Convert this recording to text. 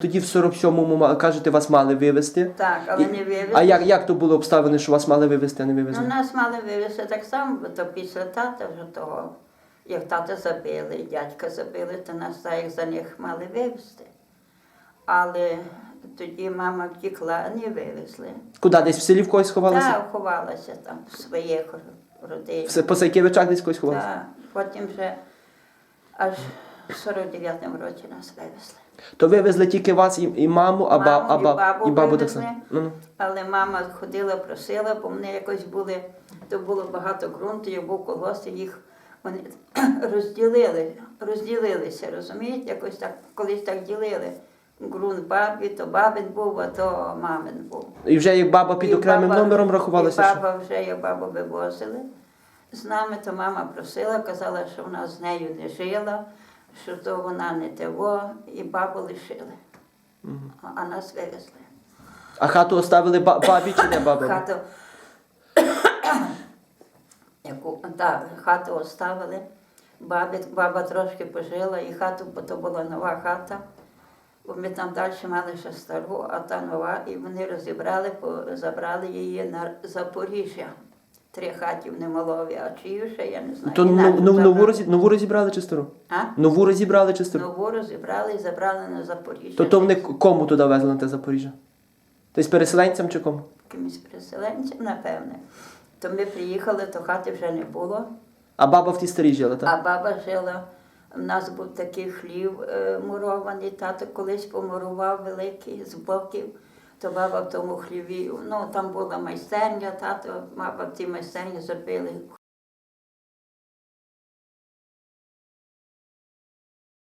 Тоді в 47-му ма- кажете, вас мали вивезти. Так, але не вивезли. А як, як то було обставини, що вас мали вивезти, а не Ну, вивезли? нас мали вивезти так само, бо то після тата вже того, як тата забили, і дядька забили, то нас так як за них мали вивезти. Але тоді мама втекла, не вивезли. Куди? Десь в селі в когось ховалися? Та ховалася там в своїх родині. Все, по Сайкевичах десь когось ховалися? Та, потім вже аж в 49-му році нас вивезли. То вивезли тільки вас і, і маму, а, ба, Маму а, і ба, бабу і бабу так вивезли. само. Ну, ну. Але мама ходила, просила, бо вони якось були, то було багато ґрунту, я був колгосп, і їх вони розділили, розділилися, розумієте? Якось так, колись так ділили. Ґрунт бабі, то бабин був, а то мамин був. І вже як баба під І окремим баба- номером рахувалася. І що- баба вже, як бабу вивозили. З нами то мама просила, казала, що вона з нею не жила, що то вона не того, і бабу лишили. А- нас вивезли. А хату оставили ба- бабі чи не бабі? Хату, яку, так, хату оставили. Бабі, баба трошки пожила, і хату, бо то була нова хата. Бо ми там далі мали ще стару, а та нова, і вони розібрали, по- забрали її на Запоріжжя. Три хаті в Немолові, а чию ще я не знаю. То ну, Інакше ну, нову, забрали. розі, нову розібрали чи стару? А? Нову розібрали чи стару? Нову розібрали і забрали на Запоріжжя. То, то вони кому туди везли на те Запоріжжя? Тобто переселенцям чи кому? Якимось переселенцям, напевне. То ми приїхали, то хати вже не було. А баба в тій старій жила, так? А баба жила, у нас був такий хлів е, мурований, тато колись помурував великий з боків, то баба в тому хліві, ну там була майстерня, тато, баба в тій майстерні зробили